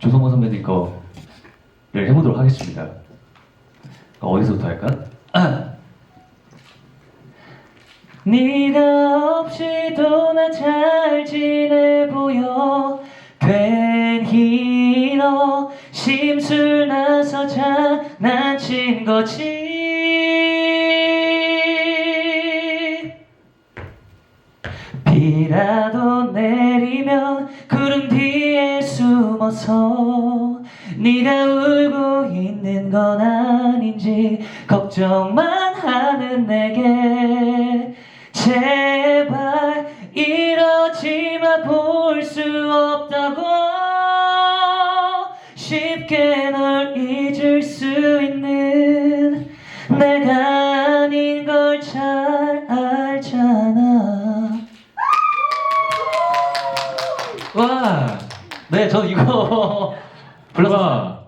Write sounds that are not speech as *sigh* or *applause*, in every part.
조성모 선배님 거를 해보도록 하겠습니다. 어디서부터 할까? 아. *clears throat* 네가 없이도 나 잘 지내 보여 괜히 너 심술 나서 장난친 거지 비라도 내리면 구름 뒤에 숨어서 네가 울고 있는 건 아닌지 걱정만 하는 내게. 제발 이러지 마볼 수 없다고. 쉽게 널 잊을 수 있는 내가 아닌 걸잘 알잖아 와, 네, 저 이거 불렀어요.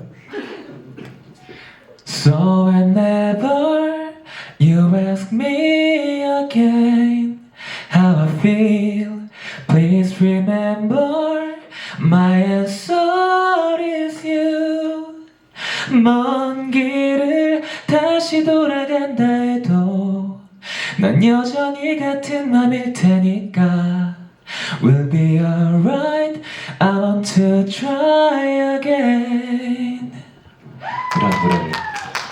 So whenever you ask me again how I feel, please remember my answer is you. 먼 길을 다시 돌아간다 해도 난 여전히 같은 맘일 테니까 We'll be alright. To try again. 이런 노래를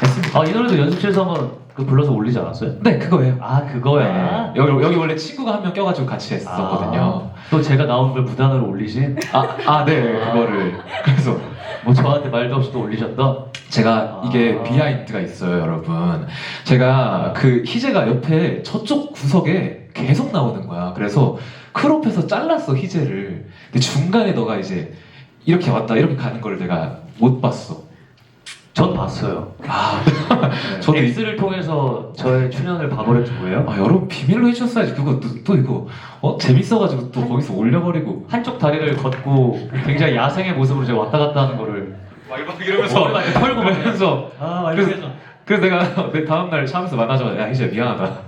했습니다. 아, 이 노래도 연습실에서 한번 그 불러서 올리지 않았어요? 네, 그거예요. 아, 그거야. 네. 여기, 여기 원래 친구가 한 명 껴가지고 같이 했었거든요. 아, 또 제가 나온 걸 무단으로 올리신? 아, 아, 네, 그거를. 그래서 뭐 저한테 말도 없이 또 올리셨다? 제가 이게 아. 비하인드가 있어요, 여러분. 제가 그 희재가 옆에 저쪽 구석에 계속 나오는 거야. 그래서 크롭해서 잘랐어, 희재를. 근데 중간에 너가 이제 이렇게 왔다, 이렇게 가는 걸 내가 못 봤어. 전 봤어요. 아, *laughs* 저도 저도 X를 통해서 저의 출연을 봐버렸지 뭐예요? 아, 여러분 비밀로 해주셨어야지. 그거 또, 또 이거 어 재밌어가지고 또 거기서 올려버리고 한쪽 다리를 걷고 굉장히 야생의 모습으로 제가 왔다 갔다 하는 거를 막 이러면서 머리 많이 털고 막 그러면서 아, 그래서- 그래서 내가 *laughs* 내 다음 날 차에서 만나자마자 야 희재 미안하다. *laughs*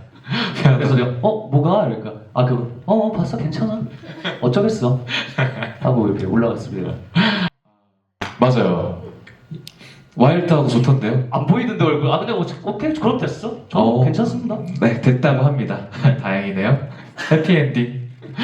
미안하다. 그래서 내가 어 뭐가 이러니까 아 그거 어, 어 봤어 괜찮아 어쩌겠어 하고 이렇게 올라갔습니다 맞아요. 와일드하고 좋던데요? 안 보이는데 얼굴 아 근데 뭐 오케이 그럼 됐어 저 어. 괜찮습니다 네 됐다고 합니다. *laughs* 다행이네요. 해피엔딩.